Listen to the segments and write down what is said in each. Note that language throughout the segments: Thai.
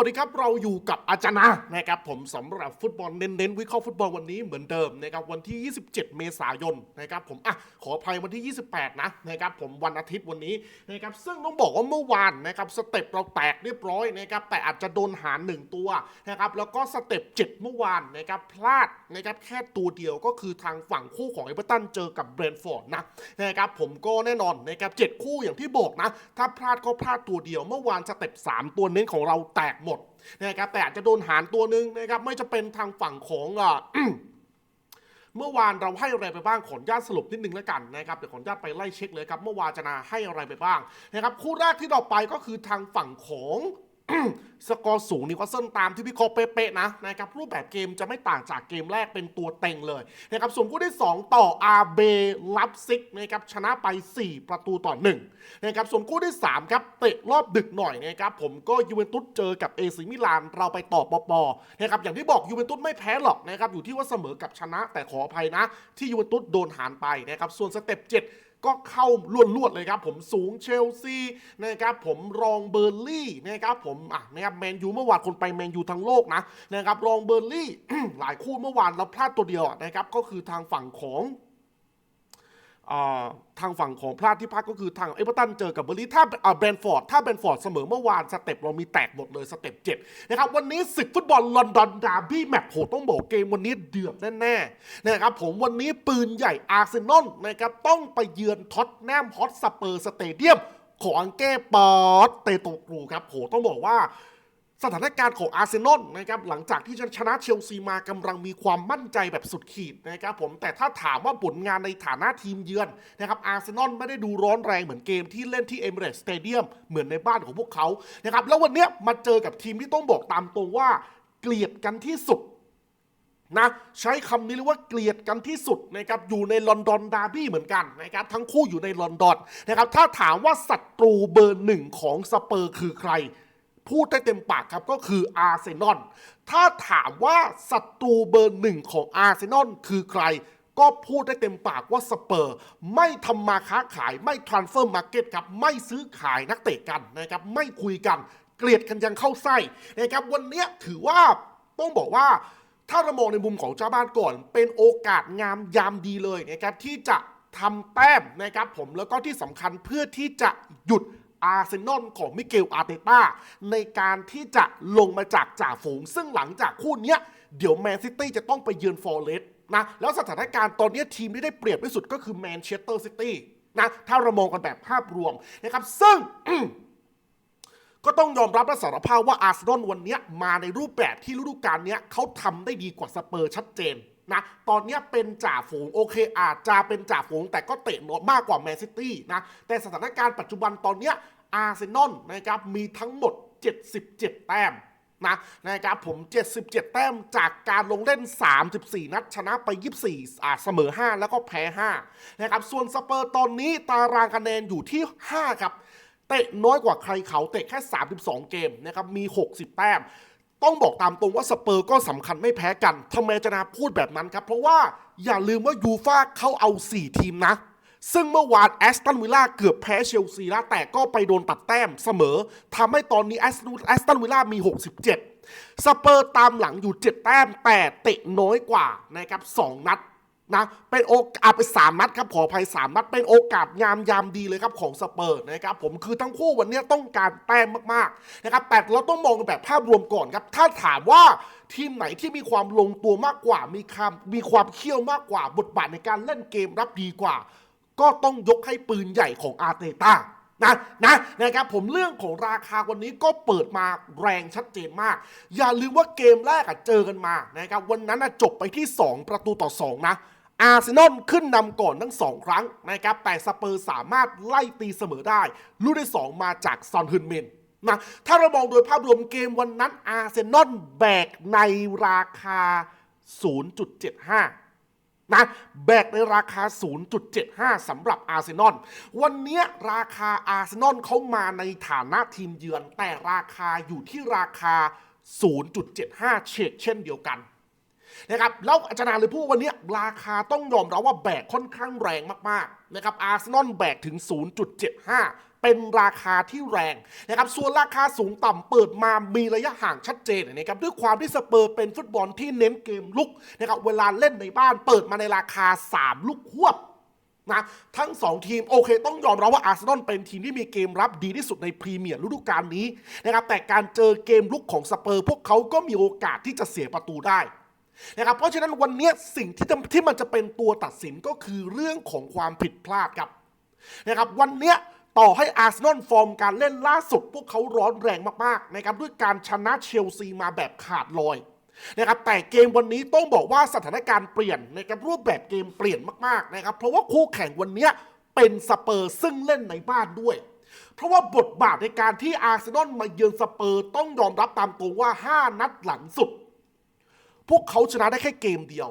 วัสดีครับเราอยู่กับอาจารย์นะนะครับผมสำหรับฟุตบอลเน้นๆวิเคราะห์ฟุตบอลวันนี้เหมือนเดิมนะครับวันที่ 27 เมษายนนะครับผมอะขออภัยวันที่ 28 นะนะครับผมวันอาทิตย์วันนี้นะครับซึ่งต้องบอกว่าเมื่อวานนะครับสเต็ปเราแตกเรียบร้อยนะครับแต่อาจจะโดนหารหนึ่งตัวนะครับแล้วก็สเต็ป7เมื่อวานนะครับพลาดนะครับแค่ตัวเดียวก็คือทางฝั่งคู่ของเอเวอร์ตันเจอกับเบรนฟอร์ดนะนะครับผมก็แน่นอนนะครับเจ็ดคู่อย่างที่บอกนะถ้าพลาดก็พลาดตัวเดียว เมื่อวานสเต็ป3ตัวเน้นของเราแตกหมดนะครับแต่อาจจะโดนหารตัวหนึ่งนะครับไม่จะเป็นทางฝั่งของอะเมื่อวานเราให้อะไรไปบ้างขออนุญาตสรุปนิดนึงแล้วกันนะครับเดี๋ยวขออนุญาตไปไล่เช็คเลยครับเมื่อวานจะนาให้อะไรไปบ้างนะครับคู่แรกที่เราไปก็คือทางฝั่งของ สกอร์สูงนิวคาสเซิลตามที่พี่โคเป๊ะๆนะนะครับรูปแบบเกมจะไม่ต่างจากเกมแรกเป็นตัวเต็งเลยนะครับส่วนคู่ที่ 2 ต่ออาเบลับซิกนะครับชนะไป 4 ประตูต่อ1นะครับส่วนคู่ที่ 3 ครับ เตะรอบดึกหน่อยนะครับผมก็ยูเวนตุสเจอกับเอซิมิลานเราไปต่อปอปอนะครับอย่างที่บอกยูเวนตุสไม่แพ้หรอกนะครับอยู่ที่ว่าเสมอกับชนะแต่ขออภัยนะ ที่ยูเวนตุสโดนหารไปนะครับส่วนสเต็ป7 ก็เข้าลวดๆเลยครับ ผมสูงเชลซีนะครับผมรองเบอร์ลี่นะครับผมอะนะครับแมนยูเมื่อวานคนไปแมนยูทั้งโลกนะนะครับรองเบอร์ลี่ หลายคู่เมื่อวานเราพลาดตัวเดียวนะครับก็คือทางฝั่งของ ทางฝั่งของพลาดที่พักก็คือทางเอเวอร์ตันเจอกับเบอร์ลี่ถ้าอ่าแบรนฟอร์ดถ้าแบรนฟอร์ดเสมอเมื่อวานสเต็ปเรามีแตกหมดเลยสเต็ปเจ็ดนะครับวันนี้ศึกฟุตบอลลอนดอนดาร์บี้แมตช์โหต้องบอกเกมวันนี้เดือดแน่ๆนะครับผมวันนี้ปืนใหญ่อาร์เซนอลนะครับต้องไปเยือนท็อตแนมฮอตสเปอร์สเตเดียมของอังเก้ปอตเตโตกรูครับโหต้องบอกว่า สถานการณ์ของอาร์เซนอลนะครับหลังจากที่ชนะเชลซีมากำลังมีความมั่นใจแบบสุดขีดนะครับผมแต่ถ้าถามว่าผลงานในฐานะทีมเยือนนะครับอาร์เซนอลไม่ได้ดูร้อนแรงเหมือนเกมที่เล่นที่เอมิเรตสเตเดียมเหมือนในบ้านของพวกเขานะครับแล้ววันนี้มาเจอกับทีมที่ต้องบอกตามตรงว่าเกลียดกันที่สุดนะใช้คำนี้เลยกว่าเกลียดกันที่สุดนะครับอยู่ในลอนดอนดาร์บี้เหมือนกันนะครับทั้งคู่อยู่ในลอนดอนนะครับถ้าถามว่าศัตรูเบอร์หนึ่งของสเปอร์คือใคร พูดได้เต็มปากครับก็คืออาร์เซนอลถ้าถามว่าศัตรูเบอร์หนึ่งของอาร์เซนอลคือใครก็พูดได้เต็มปากว่าสเปอร์ ไม่ทำมาค้าขายไม่ทรานเฟอร์มาร์เก็ตครับไม่ซื้อขายนักเตะกันนะครับไม่คุยกันเกลียดกันยังเข้าไส้นะครับวันนี้ถือว่าต้องบอกว่าถ้าเรามองในมุมของเจ้าบ้านก่อน เป็นโอกาสงามยามดีเลยนะครับที่จะทำแต้มนะครับผมแล้วก็ที่สำคัญเพื่อที่จะหยุด อาร์เซนอลของมิเกลอาร์เตต้าในการที่จะลงมาจากจ่าฝูง ซึ่งหลังจากคู่นี้เดี๋ยวแมนซิตี้จะต้องไปเยือนฟอร์เรสต์นะแล้วสถานการณ์ตอนนี้ทีมที่ได้เปรียบที่สุดก็คือแมนเชสเตอร์ซิตี้นะถ้าเรามองกันแบบภาพรวมนะครับ ซึ่งก็ต้องยอมรับและสารภาพว่าอาร์เซนอลวันนี้มาในรูปแบบที่ฤดูกาลนี้เขาทำได้ดีกว่าสเปอร์ชัดเจน นะตอนนี้เป็นจ่าฝูงโอเคอาจจะเป็นจ่าฝูงแต่ก็เตะน้อยมากกว่าแมนซิตี้นะแต่สถานการณ์ปัจจุบันตอนนี้อาร์เซนอลนะครับมีทั้งหมด 77 แต้มนะนะครับผม 77 แต้มจากการลงเล่น 34 นัดชนะไป 24อ่าเสมอ 5 แล้วก็แพ้ 5 นะครับ ส่วนสเปอร์ตอนนี้ตารางคะแนนอยู่ที่ 5 ครับ เตะน้อยกว่าใครเขาเตะแค่ 32 เกมนะครับ มี 60 แต้ม ต้องบอกตามตรงว่าสเปอร์ก็สำคัญไม่แพ้กันทำไมจะนาพูดแบบนั้นครับ เพราะว่าอย่าลืมว่ายูฟ่าเขาเอา 4 ทีมนะ ซึ่งเมื่อวานแอสตันวิลล่าเกือบแพ้เชลซีแล้วแต่ก็ไปโดนตัดแต้มเสมอทำให้ตอนนี้แอสตันวิลล่ามี 67 สเปอร์ตามหลังอยู่ 7 แต้มแต่เตะน้อยกว่านะครับ 2 นัด นะเป็นโอกาสไปสามนัดครับขออภัยสามนัดเป็นโอกาสงามยามดีเลยครับของสเปอร์นะครับผมคือทั้งคู่วันนี้ต้องการแต้มมากๆนะครับแต่เราต้องมองแบบภาพรวมก่อนครับ ถ้าถามว่าทีมไหนที่มีความลงตัวมากกว่ามีความมีความเขี้ยวมากกว่าบทบาทในการเล่นเกมรับดีกว่า ก็ต้องยกให้ปืนใหญ่ของอาร์เตต้านะนะนะครับผมเรื่องของราคาวันนี้ก็เปิดมาแรงชัดเจนมาก อย่าลืมว่าเกมแรกอะเจอกันมานะครับวันนั้นอะจบไปที่ 2 ประตูต่อ 2 นะ อาร์เซนอลขึ้นนำก่อนทั้ง 2 ครั้งนะครับ แต่สเปอร์สามารถไล่ตีเสมอได้ ลูกที่2มาจากซอนฮึนเมนนะถ้าเรามองโดยภาพรวมเกมวันนั้นอาร์เซนอลแบกในราคา 0.75นะแบกในราคา 0.75สำหรับอาร์เซนอล วันนี้ราคาอาร์เซนอลเขามาในฐานะทีมเยือน แต่ราคาอยู่ที่ราคา 0.75เชกเช่นเดียวกัน นะครับแล้วอาจารย์เลยพูดวันนี้ราคาต้องยอมรับว่าแบกค่อนข้างแรงมากๆนะครับอาร์เซนอลแบกถึง 0.75เป็นราคาที่แรงนะครับ ส่วนราคาสูงต่ำเปิดมามีระยะห่างชัดเจนนะครับด้วยความที่สเปอร์เป็นฟุตบอลที่เน้นเกมลุกนะครับเวลาเล่นในบ้านเปิดมาในราคา 3 ลูกควบนะทั้ง 2 ทีมโอเค ต้องยอมรับว่าอาร์เซนอลเป็นทีมที่มีเกมรับดีที่สุดในพรีเมียร์ฤดูกาลนี้นะครับแต่การเจอเกมลุกของสเปอร์ พวกเขาก็มีโอกาสที่จะเสียประตูได้ นะครับเพราะฉะนั้นวันนี้สิ่งที่ที่มันจะเป็นตัวตัดสินก็คือเรื่องของความผิดพลาดครับนะครับวันเนี้ยต่อให้อาร์เซนอลฟอร์มการเล่นล่าสุด พวกเขาร้อนแรงมากๆนะครับด้วยการชนะเชลซีมาแบบขาดลอยนะครับแต่เกมวันนี้ต้องบอกว่าสถานการณ์เปลี่ยนนะครับรูปแบบเกมเปลี่ยนมากๆนะครับเพราะว่าคู่แข่งวันนี้เป็นสเปอร์ซึ่งเล่นในบ้านด้วย เพราะว่าบทบาทในการที่อาร์เซนอลมาเยือนสเปอร์ต้องยอมรับตามตรงว่า 5 นัดหลังสุด พวกเขาชนะได้แค่เกมเดียว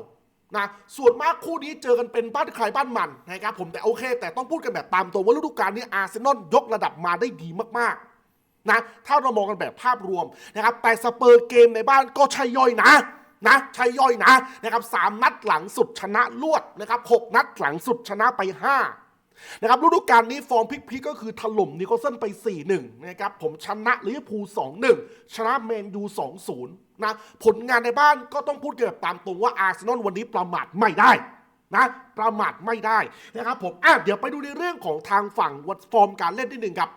นะส่วนมากคู่นี้เจอกันเป็นบ้านใครบ้านมันนะครับผมแต่โอเค แต่ต้องพูดกันแบบตามตรงว่าฤดูกาลนี้อาร์เซนอลยกระดับมาได้ดีมากๆนะถ้าเรามองกันแบบภาพรวมนะครับแต่สเปอร์เกมในบ้านก็ใช่ย่อยนะนะใช่ย่อยนะนะครับสามนัดหลังสุดชนะรวดนะครับหกนัดหลังสุดชนะไป5 นะครับฤดูกาลนี้ฟอร์มพลิกๆก็คือถล่มนิโคลสันไป 4-1 นะครับ ผมชนะลิเวอร์พูล 2-1 ชนะแมนยู 2-0 นะ ผลงานในบ้านก็ต้องพูดเกันแบบตามตรงว่าอาร์เซนอลวันนี้ประมาทไม่ได้นะประมาทไม่ได้นะครับผมอะเดี๋ยวไปดูในเรื่องของทางฝั่งวัดฟอร์มการเล่นนิดหนึ่งครับ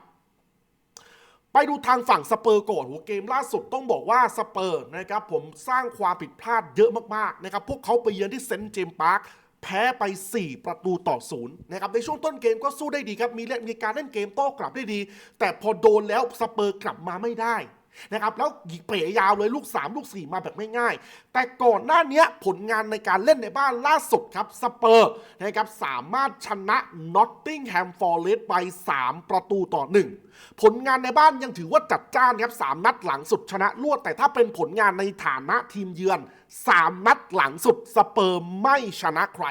ไปดูทางฝั่งสเปอร์ก่อนหัวเกมล่าสุดต้องบอกว่าสเปอร์นะครับผมสร้างความผิดพลาดเยอะมากๆนะครับพวกเขาไปเยือนที่เซนต์เจมส์พาร์ค แพ้ไป 4 ประตูต่อศูนย์นะครับในช่วงต้นเกมก็สู้ได้ดีครับ มีมีการเล่นเกมโต้กลับได้ดี แต่พอโดนแล้วสเปอร์กลับมาไม่ได้ นะครับแล้วยิงเป๋ยาวเลยลูก 3 ลูก 4 มาแบบไม่ง่ายแต่ก่อนหน้านี้ผลงานในการเล่นในบ้านล่าสุดครับสเปอร์นะครับสามารถชนะนอตติงแฮมฟอร์เรสต์ไป 3 ประตูต่อ 1 ผลงานในบ้านยังถือว่าจัดจ้านครับสามนัดหลังสุดชนะรวด แต่ถ้าเป็นผลงานในฐานะทีมเยือน 3 นัดหลังสุดสเปอร์ไม่ชนะใคร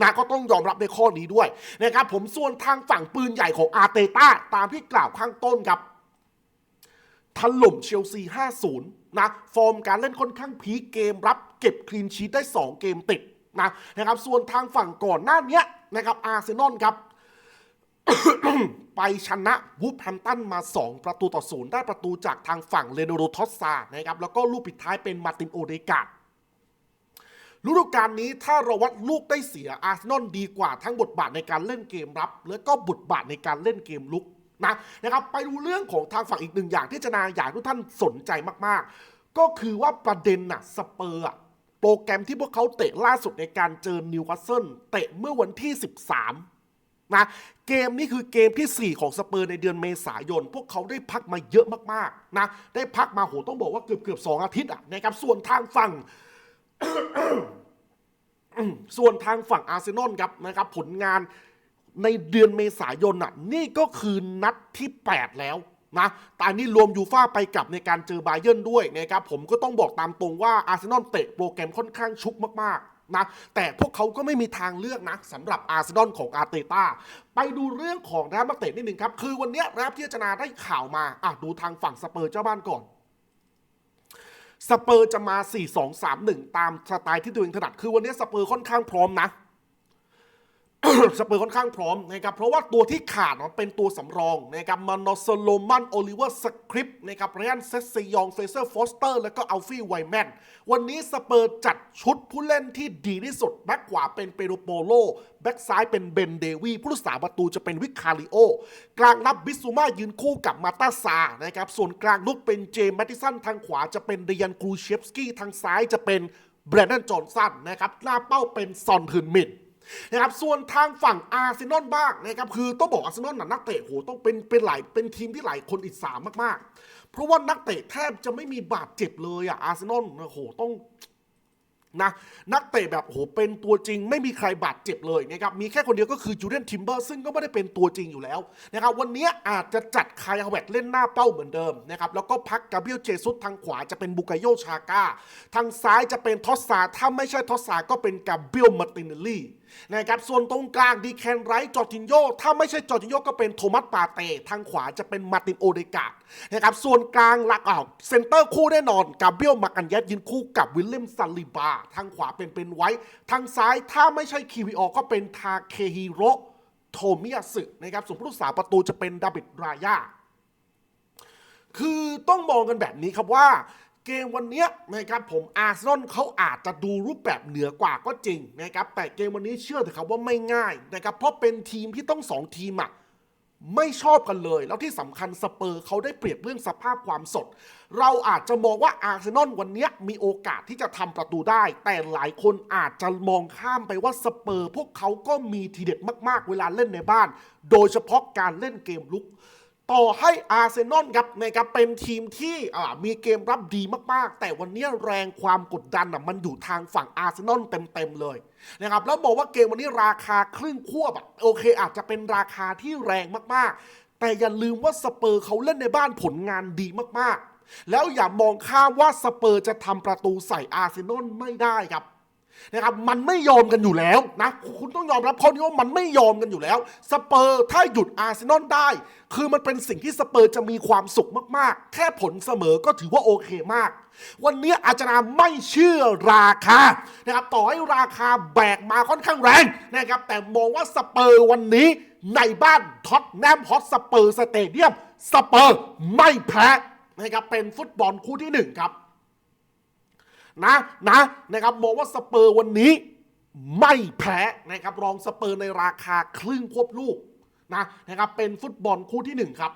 นะก็ต้องยอมรับในข้อนี้ด้วยนะครับผมส่วนทางฝั่งปืนใหญ่ของอาร์เตต้าตามที่กล่าวข้างต้นครับ ถล่มเชลซี 50 นะ ฟอร์มการเล่นค่อนข้างพีคเกมรับเก็บคลีนชีตได้ 2 เกมติดนะนะครับ ส่วนทางฝั่งก่อนหน้านี้นะครับอาร์เซนอลครับ ไปชนะวูฟแฮมตันมา 2 ประตูต่อศูนย์ได้ประตูจากทางฝั่งเลโนโรทอสซานะครับ แล้วก็ลูกปิดท้ายเป็นมาตินโอเดกาดฤดูกาลนี้ถ้าเราวัดลูกได้เสียอาร์เซนอลดีกว่าทั้งบทบาทในการเล่นเกมรับ และก็บทบาทในการเล่นเกมลุก นะนะครับไปดูเรื่องของทางฝั่งอีกหนึ่งอย่างที่จะนาอยากให้ทุกท่านสนใจมากๆ ก็คือว่าประเด็นน่ะสเปอร์โปรแกรมที่พวกเขาเตะล่าสุดในการเจอนิวคาสเซิลเตะเมื่อวันที่ 13นะเกมนี้คือเกมที่ 4 ของสเปอร์ในเดือนเมษายน พวกเขาได้พักมาเยอะมากๆนะได้พักมาโหต้องบอกว่าเกือบเกือบสองอาทิตย์อะนะครับส่วนทางฝั่งส่วนทางฝั่งอาร์เซนอลครับนะครับผลงาน ในเดือนเมษายนอะนี่ก็คือนัดที่ 8 แล้วนะแต่อันนี้รวมยูฟ่าไปกลับในการเจอบาเยิร์นด้วยนะครับผมก็ต้องบอกตามตรงว่าอาร์เซนอลเตะโปรแกรมค่อนข้างชุกมากๆนะแต่พวกเขาก็ไม่มีทางเลือกนะสำหรับอาร์เซนอลของอาร์เตต้าไปดูเรื่องของนะครับนักเตะนิดหนึ่งครับ คือวันนี้ยนะครับที่อาจาได้ข่าวมาอะดูทางฝั่งสเปอร์เจ้าบ้านก่อนสเปอร์จะมา 4-2-3-1 ตามสไตล์ที่ตัวเองถนัด คือวันนี้สเปอร์ค่อนข้างพร้อมนะ สเปอร์ค่อนข้างพร้อมนะครับเพราะว่าตัวที่ขาดมันเป็นตัวสำรองนะครับมานอสโลมันโอลิเวอร์สคริปนะครับเรอันเซสซยองเฟเซอร์ฟอสเตอร์แล้วก็อัลฟี่ไวแมนวันนี้สเปอร์จัดชุดผู้เล่นที่ดีที่สุดแบ็กขวาเป็นเปโรโปโล แบ็กซ้ายเป็นเบนเดวีผู้รักษาประตูจะเป็นวิคคาริโอ กลางรับบิสซูมายืนคู่กับมาตาซานะครับส่วนกลางลุกเป็นเจมส์แมตติสันทางขวาจะเป็นเดียนกรูเชฟสกี้ทางซ้ายจะเป็นแบรนดอนจอห์นสันนะครับหน้าเป้าเป็นซอนฮึนมิน นะครับส่วนทางฝั่งอาร์เซนอลบ้างนะครับคือต้องบอกอาร์เซนอลน่ะนักเตะโหต้องเป็นเป็นหลายเป็นทีมที่หลายคนอิจฉามากๆ เพราะว่านักเตะแทบจะไม่มีบาดเจ็บเลยอะอาร์เซนอลโอ้โหต้องนะนักเตะแบบโหเป็นตัวจริง ไม่มีใครบาดเจ็บเลยนะครับมีแค่คนเดียวก็คือจูเลียนทิมเบอร์ซึ่งก็ไม่ได้เป็นตัวจริงอยู่แล้วนะครับวันนี้อาจจะจัดคายฮาวเวตเล่นหน้าเป้าเหมือนเดิมนะครับแล้วก็พักกาเบรียลเจซุสทางขวาจะเป็นบุกาโยชาก้าทางซ้ายจะเป็นทอสซาถ้าไม่ใช่ทอสซาก็เป็นกาเบรียลมาร์ติเนลลี่นะครับส่วนตรงกลางดีแคนไรท์จอร์จินโยถ้าไม่ใช่จอร์จินโยก็เป็นโทมัสปาเต้ทางขวาจะเป็นมาตินโอเดกาดนะครับส่วนกลางหลักอ่าวเซนเตอร์คู่แน่นอนกาเบียลมากันยัดยืนคู่กับวิลเลียมซันลิบา ทางขวาเป็นเป็นไว้ ทางซ้ายถ้าไม่ใช่คีวีออก็เป็นทาเคฮิโรโทมิยาสึนะครับส่วนผู้รักษาประตูจะเป็นดาบิดรายาคือต้องมองกันแบบนี้ครับว่า เกมวันนี้นะครับผมอาร์เซนอลเขาอาจจะดูรูปแบบเหนือกว่าก็จริงนะครับแต่เกมวันนี้เชื่อเถอะครับว่าไม่ง่ายนะครับเพราะเป็นทีมที่ต้องสองทีมอะไม่ชอบกันเลย แล้วที่สำคัญสเปอร์เขาได้เปรียบเรื่องสภาพความสด เราอาจจะมองว่าอาร์เซนอลวันนี้มีโอกาสที่จะทำประตูได้ แต่หลายคนอาจจะมองข้ามไปว่าสเปอร์พวกเขาก็มีทีเด็ดมากๆ เวลาเล่นในบ้าน โดยเฉพาะการเล่นเกมลุก ต่อให้อาร์เซนอลครับนะครับเป็นทีมที่มีเกมรับดีมากๆ แต่วันนี้แรงความกดดันอะมันอยู่ทางฝั่งอาร์เซนอลเต็มๆเลยนะครับแล้วบอกว่าเกมวันนี้ราคาครึ่งควบโอเค อาจจะเป็นราคาที่แรงมากๆ แต่อย่าลืมว่าสเปอร์เขาเล่นในบ้านผลงานดีมากๆ แล้วอย่ามองข้ามว่าสเปอร์จะทำประตูใส่อาร์เซนอลไม่ได้ครับ นะครับมันไม่ยอมกันอยู่แล้วนะคุณต้องยอมรับข้อนี้ว่ามันไม่ยอมกันอยู่แล้วสเปอร์ถ้าหยุดอาร์เซนอลได้ คือมันเป็นสิ่งที่สเปอร์จะมีความสุขมากๆ แค่ผลเสมอก็ถือว่าโอเคมาก วันนี้อาจารย์ไม่เชื่อราคานะครับต่อให้ราคาแบกมาค่อนข้างแรงนะครับแต่มองว่าสเปอร์วันนี้ในบ้านท็อตแนมฮอตสเปอร์สเตเดียมสเปอร์ไม่แพ้นะครับเป็นฟุตบอลคู่ที่หนึ่งครับ นะนะนะครับมองว่าสเปอร์วันนี้ไม่แพ้นะครับรองสเปอร์ในราคาครึ่งควบลูกนะนะครับเป็นฟุตบอลคู่ที่หนึ่งครับ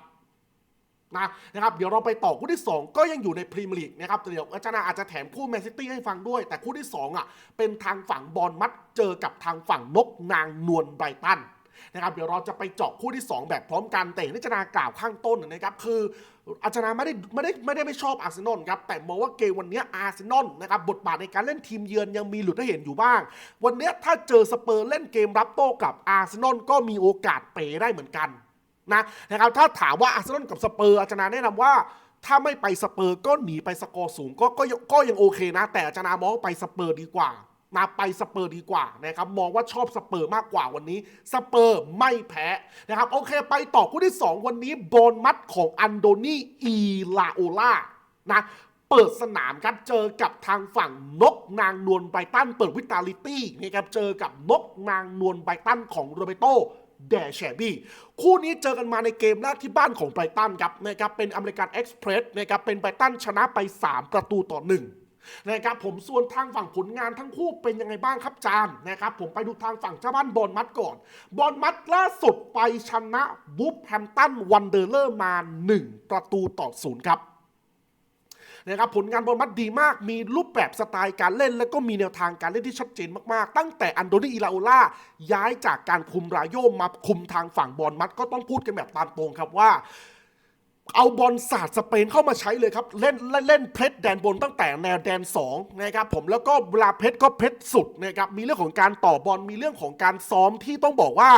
นะนะครับเดี๋ยวเราไปต่อคู่ที่ 2 ก็ยังอยู่ในพรีเมียร์ลีกนะครับแต่เดี๋ยวอาจารย์อาจจะแถมคู่แมนซิตี้ให้ฟังด้วย แต่คู่ที่2อะเป็นทางฝั่งบอลมัดเจอกับทางฝั่งนกนางนวลไบรตัน นะครับเดี๋ยวเราจะไปเจาะคู่ที่ 2 แบบพร้อมกันแต่อย่างที่อาจารย์กล่าวข้างต้นนะครับคืออาจารย์ไม่ได้ไม่ได้ไม่ได้ไม่ชอบอาร์เซนอลครับแต่มองว่าเกมวันนี้อาร์เซนอลนะครับบทบาทในการเล่นทีมเยือนยังมีหลุดให้เห็นอยู่บ้าง วันนี้ถ้าเจอสเปอร์เล่นเกมรับโต้กับอาร์เซนอลก็มีโอกาสเป๋ได้เหมือนกันนะนะครับถ้าถามว่าอาร์เซนอลกับสเปอร์อาจารย์แนะนำว่าถ้าไม่ไปสเปอร์ก็หนีไปสกอร์สูงก็ก็ก็ยังโอเคนะ แต่อาจารย์มองไปสเปอร์ดีกว่า นะไปสเปอร์ดีกว่านะครับมองว่าชอบสเปอร์มากกว่าวันนี้ สเปอร์ไม่แพ้นะครับโอเคไปต่อคู่ที่ 2 วันนี้บอลมัดของอันโดนีอีลาโอล่านะเปิดสนามครับเจอกับทางฝั่งนกนางนวลไบตันเปิดวิตาลิตี้นะครับเจอกับนกนางนวลไบตันของโรเบโตแดแชบี้คู่นี้เจอกันมาในเกมแรกที่บ้านของไบตันครับนะครับเป็นอเมริกันเอ็กซ์เพรสนะครับเป็นไบตันชนะไป 3 ประตูต่อห นะครับผมส่วนทางฝั่งผลงานทั้งคู่เป็นยังไงบ้างครับจานนะครับผมไปดูทางฝั่งเจ้าบ้านบอลมัดก่อน บอลมัดล่าสุดไปชนะบูฟแฮมตันวันเดอร์เลอร์มา 1 ประตูต่อศูนย์ครับนะครับผลงานบอลมัดดีมาก มีรูปแบบสไตล์การเล่น และก็มีแนวทางการเล่นที่ชัดเจนมาก ๆ ตั้งแต่อันโดนีอิลาโอล่าย้ายจากการคุมรายโยมมาคุมทางฝั่งบอลมัดก็ต้องพูดกันแบบตามตรงครับว่า เอาบอลศาสตร์สเปนเข้ามาใช้เลยครับเล่นเล่นเล่นเพชรแดนบนตั้งแต่แนวแดน2นะครับผมแล้วก็เวลาเพชรก็เพชรสุดนะครับมีเรื่องของการต่อบอลมีเรื่องของการซ้อมที่ต้องบอกว่า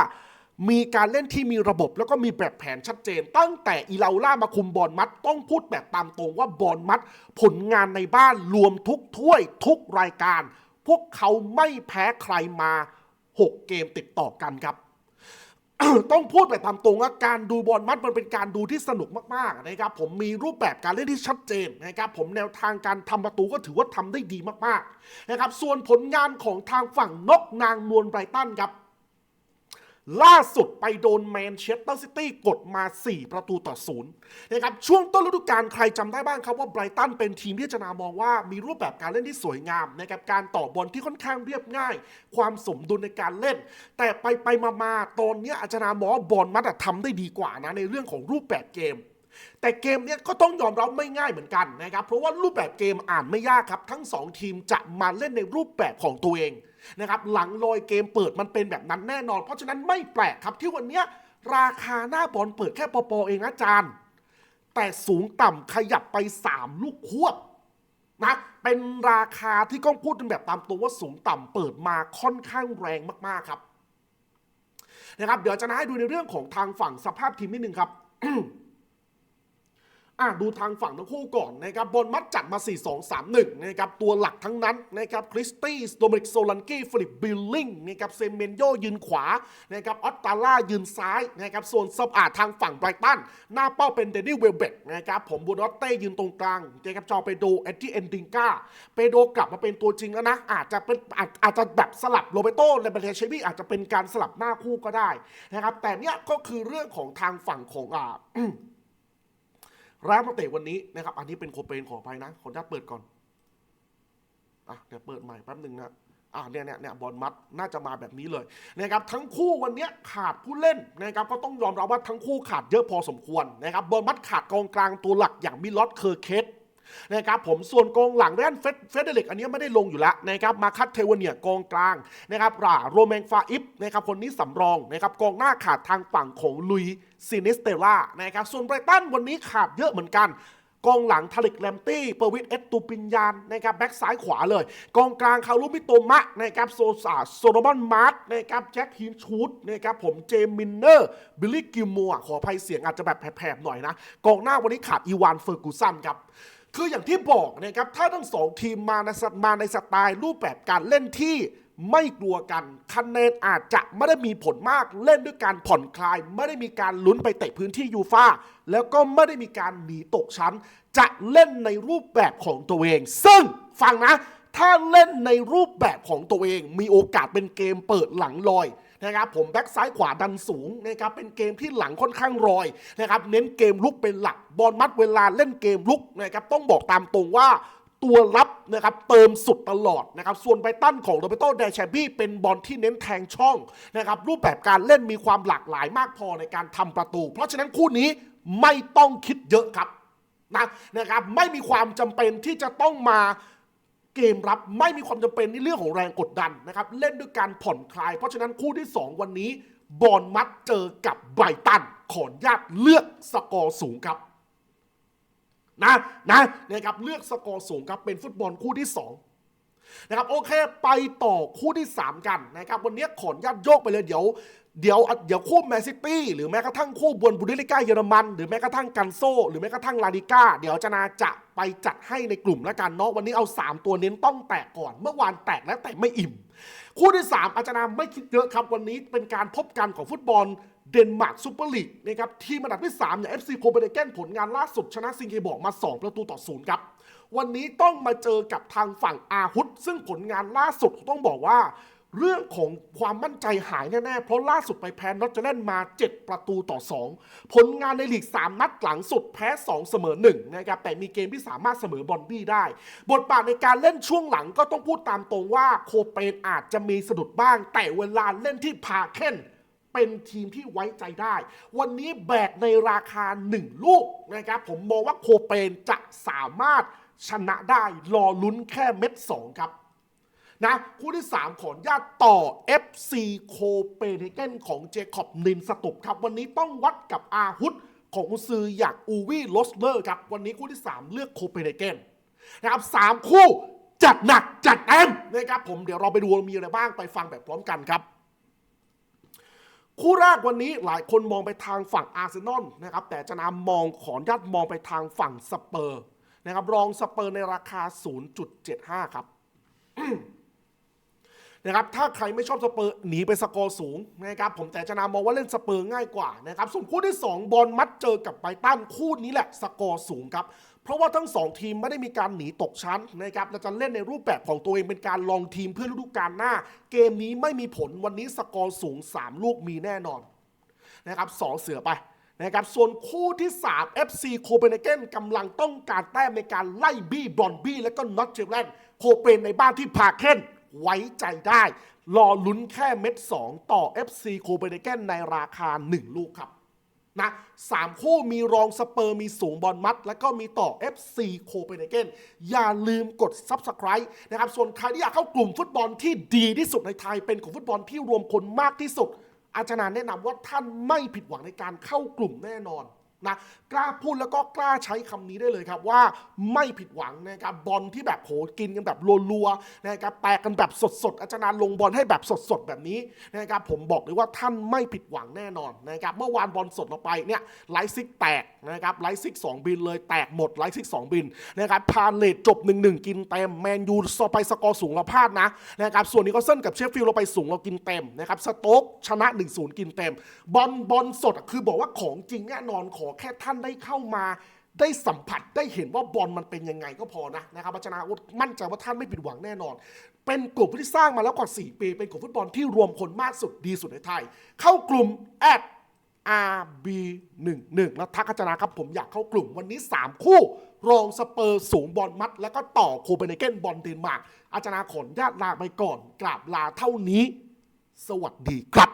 มีการเล่นที่มีระบบแล้วก็มีแบบแผนชัดเจน ตั้งแต่อีลาล่ามาคุมบอลมัด ต้องพูดแบบตามตรงว่าบอลมัด ผลงานในบ้านรวมทุกถ้วยทุกรายการ พวกเขาไม่แพ้ใครมา 6 เกมติดต่อกันครับ ต้องพูดแบบตามตรงว่าการดูบอลมัดมันเป็นการดูที่สนุกมากๆนะครับผมมีรูปแบบการเล่นที่ชัดเจนนะครับผมแนวทางการทำประตูก็ถือว่าทำได้ดีมากๆนะครับส่วนผลงานของทางฝั่งนกนางนวลไบรตันครับ ล่าสุดไปโดนแมนเชสเตอร์ซิตี้กดมา 4 ประตูต่อศูนย์นะครับช่วงต้นฤดูกาลใครจำได้บ้างครับว่าไบรตันเป็นทีมที่จะนามองว่ามีรูปแบบการเล่นที่สวยงามนะครับการต่อบอลที่ค่อนข้างเรียบง่าย ความสมดุลในการเล่น แต่ไปไปมามาตอนนี้อาจารย์นามองบอลมัดอะทำได้ดีกว่านะในเรื่องของรูปแบบเกมแต่เกมเนี้ยก็ต้องยอมรับไม่ง่ายเหมือนกันนะครับ เพราะว่ารูปแบบเกมอ่านไม่ยากครับ ทั้งสองทีมจะมาเล่นในรูปแบบของตัวเอง นะครับหลังลอยเกมเปิดมันเป็นแบบนั้นแน่นอน เพราะฉะนั้นไม่แปลกครับที่วันนี้ราคาหน้าบอลเปิดแค่ปอปอเองนะจารย์แต่สูงต่ำขยับไป 3 ลูกควบนะเป็นราคาที่ก้องพูดเป็นแบบตามตัวว่าสูงต่ำเปิดมาค่อนข้างแรงมากๆครับนะครับ เดี๋ยวจะนะให้ดูในเรื่องของทางฝั่งสภาพทีมนิดนึงครับ อะดูทางฝั่งทั้งคู่ก่อนนะครับบอลมัดจัดมา 4-2-3-1 นะครับ ตัวหลักทั้งนั้นนะครับคริสตี้โดมิกโซลันกี้ฟิลิปบิลลิงนะครับเซเมนโยยืนขวานะครับออตตาล่ายืนซ้ายนะครับส่วนซับอาทางฝั่งไบรตัน หน้าเป้าเป็นเดนิสเวลเบกนะครับผมบูนอตเต้ยืนตรงกลางนะครับจอเปโดเอ็ดดี้เอนดิงกาเปโดกลับมาเป็นตัวจริงแล้วนะ อาจจะเป็นอาจอาจจะแบบสลับโรเบโตเลเบเทเชบี้อาจจะเป็นการสลับหน้าคู่ก็ได้นะครับแต่เนี้ยก็คือเรื่องของทางฝั่งของอ่า ร้านมาเตะวันนี้นะครับ อันนี้เป็นโคเปนขออภัยนะขออนุญาตเปิดก่อนอะเดี๋ยวเปิดใหม่แป๊บหนึ่งนะอะเนี่ยเนี่ยเนี่ยบอลมัดน่าจะมาแบบนี้เลยนะครับทั้งคู่วันนี้ขาดผู้เล่นนะครับก็ต้องยอมรับว่าทั้งคู่ขาดเยอะพอสมควรนะครับบอลมัดขาดกองกลางตัวหลักอย่างมิลอตเคอร์เคส นะครับผมส่วนกองหลังด้านเฟเฟเดริกอันนี้ไม่ได้ลงอยู่แล้วนะครับมาคัตเทวเนียกองกลางนะครับราโรแมงฟาอิฟนะครับคนนี้สำรองนะครับกองหน้าขาดทางฝั่งของลุยซินิสเตล่านะครับส่วนไบรตันวันนี้ขาดเยอะเหมือนกันกองหลังทาริกแลมตี้เปอร์วิทเอตตูปิญญาณนะครับแบ็กซ้ายขวาเลย กองกลางคารุมิโตมะนะครับโซซาโซโลมอนมาร์ตนะครับแจ็คฮินชูดนะครับผมเจมินเนอร์ บิลลี่กิลมัวขออภัยเสียงอาจจะแบบแผลบๆหน่อยนะ กองหน้าวันนี้ขาดอีวานเฟอร์กูสันครับ คืออย่างที่บอกนะครับถ้าทั้งสองทีมมาในสมาในสไตล์รูปแบบการเล่นที่ไม่กลัวกันคะแนนอาจจะไม่ได้มีผลมากเล่นด้วยการผ่อนคลาย ไม่ได้มีการลุ้นไปเตะพื้นที่ยูฟาแล้วก็ไม่ได้มีการหนีตกชั้น จะเล่นในรูปแบบของตัวเอง ซึ่งฟังนะ ถ้าเล่นในรูปแบบของตัวเอง มีโอกาสเป็นเกมเปิดหลังลอย นะครับผมแบ็กซ้ายขวาดันสูงนะครับเป็นเกมที่หลังค่อนข้างรอยนะครับเน้นเกมลุกเป็นหลักบอลมัดเวลาเล่นเกมลุกนะครับต้องบอกตามตรงว่าตัวรับนะครับเติมสุดตลอดนะครับส่วนไบตันของโรเบโตเดชบี้เป็นบอลที่เน้นแทงช่องนะครับรูปแบบการเล่นมีความหลากหลายมากพอในการทำประตู เพราะฉะนั้นคู่นี้ไม่ต้องคิดเยอะครับนะนะครับไม่มีความจำเป็นที่จะต้องมา เกมรับไม่มีความจำเป็นในเรื่องของแรงกดดันนะครับ เล่นด้วยการผ่อนคลาย เพราะฉะนั้นคู่ที่ 2 วันนี้ บอลมัดเจอกับไบตัน ขออนุญาตเลือกสกอร์สูงครับนะนะนะครับเลือกสกอร์สูงครับเป็นฟุตบอลคู่ที่ 2 นะครับโอเคไปต่อคู่ที่ 3 กันนะครับวันนี้ขออนุญาตโยกไปเลยเดี๋ยว เดี๋ยวเดี๋ยวคู่แมนซิตี้หรือแม้กระทั่งคู่บนบุนเดลิก้าเยอรมัน หรือแม้กระทั่งกันโซหรือแม้กระทั่งลาลิก้า เดี๋ยวจะนาจะไปจัดให้ในกลุ่มแล้วกันเนาะวันนี้เอา 3 ตัวเน้นต้องแตกก่อน เมื่อวานแตกแล้วแต่ไม่อิ่ม คู่ที่ 3 อาจารย์ไม่คิดเยอะครับวันนี้เป็นการพบกันของฟุตบอลเดนมาร์กซูเปอร์ลีกนะครับทีมอันดับที่3อย่าง FC โคเปนเฮเกนผลงานล่าสุดชนะซิงเกบอกมา 2 ประตูต่อศูนย์ครับ วันนี้ต้องมาเจอกับทางฝั่งอาฮุดซึ่งผลงานล่าสุดต้องบอกว่า เรื่องของความมั่นใจหายแน่ ๆ เพราะล่าสุดไปแพ้นอตเทอร์แลนด์มา 7 ประตูต่อ 2 ผลงานในลีก 3 นัดหลังสุดแพ้ 2 เสมอ1นะครับแต่มีเกมที่สามารถเสมอบอลบี้ได้ บทบาทในการเล่นช่วงหลังก็ต้องพูดตามตรงว่าโคเปนอาจจะมีสะดุดบ้าง แต่เวลาเล่นที่พาเคนเป็นทีมที่ไว้ใจได้ วันนี้แบกในราคา 1 ลูกนะครับผมมองว่าโคเปนจะสามารถชนะได้รอลุ้นแค่เม็ด2ครับ นะคู่ที่ 3 ขออนุญาตต่อ FC โคเปนเฮเกนของเจคอบนินสตุปครับ วันนี้ต้องวัดกับอาฮุดของอุซืออยางอูวี่ลอสเลอร์ครับ วันนี้คู่ที่ 3 เลือกโคเปนเฮเกนนะครับสามคู่จัดหนักจัดเต็มนะครับผมเดี๋ยวเราไปดูมีอะไรบ้างไปฟังแบบพร้อมกันครับคู่แรกวันนี้หลายคนมองไปทางฝั่งอาร์เซนอลนะครับแต่จะนำมองขอนุญาตมองไปทางฝั่งสเปอร์นะครับรองสเปอร์ในราคา 0.75 ครับ นะครับถ้าใครไม่ชอบสเปอร์หนีไปสกอร์สูงนะครับผมแต่จะนำมองว่าเล่นสเปอร์ง่ายกว่านะครับส่วนคู่ที่ 2 บอลมัดเจอกับไบตันคู่นี้แหละสกอร์สูงครับเพราะว่าทั้ง 2 ทีมไม่ได้มีการหนีตกชั้นนะครับและจะเล่นในรูปแบบของตัวเองเป็นการลองทีมเพื่อฤดูกาลหน้า เกมนี้ไม่มีผลวันนี้สกอร์สูง 3 ลูกมีแน่นอนนะครับสองเสือไปนะครับส่วนคู่ที่ 3 FC โคเปนเฮเกนกำลังต้องการแต้มในการไล่บี้บอลบี้และก็น็อตเจแลนด์โคเปนในบ้านที่พาเคน ไว้ใจได้ รอลุ้นแค่เม็ด 2 ต่อ FC โคเปนเฮเกนในราคา 1 ลูกครับนะสามคู่มีรองสเปอร์มีสูงบอลมัด แล้วก็มีต่อ FC โคเปนเฮเกนอย่าลืมกด Subscribe นะครับ ส่วนใครที่อยากเข้ากลุ่มฟุตบอลที่ดีที่สุดในไทยเป็นกลุ่มฟุตบอลที่รวมคนมากที่สุด อาจารย์แนะนำว่าท่านไม่ผิดหวังในการเข้ากลุ่มแน่นอนนะ กล้าพูดแล้วก็กล้าใช้คำนี้ได้เลยครับว่าไม่ผิดหวังนะครับบอลที่แบบโหกินกันแบบรัวๆนะครับแตกกันแบบสดๆอาจารย์ลงบอลให้แบบสดๆแบบนี้นะครับผมบอกเลยว่าท่านไม่ผิดหวังแน่นอนนะครับเมื่อวานบอลสดออกไปเนี่ยไลซิกแตกนะครับไลซิกสองบินเลยแตกหมดไลซิกสองบินนะครับพาเลตจบ 1-1 กินเต็มแมนยูสไปสกอร์สูงเราพลาดนะนะครับส่วนนี้ก็เส้นกับเชฟฟิลด์เราไปสูงเรากินเต็มนะครับสโต๊กชนะ 1-0 กินเต็ม บอลบอลสดอะคือบอกว่าของจริงแน่นอนขอแค่ท่านได้เข้ามาได้สัมผัสได้เห็นว่าบอลมันเป็นยังไงก็พอนะนะครับอาจารย์อาวุธมั่นใจว่าท่านไม่ผิดหวังแน่นอน เป็นกลุ่มที่สร้างมาแล้วกว่า 4 ปี เป็นกลุ่มฟุตบอลที่รวมคนมากสุดดีสุดในไทย เข้ากลุ่มแอด RB11 แล้วทักอาจารย์ครับผมอยากเข้ากลุ่มวันนี้ 3 คู่ รองสเปอร์สูงบอลมัด แล้วก็ต่อโคเปนเฮเกนบอลเดนมาร์กอาจารย์ขนญาติลาไปก่อนกราบลาเท่านี้ สวัสดีครับ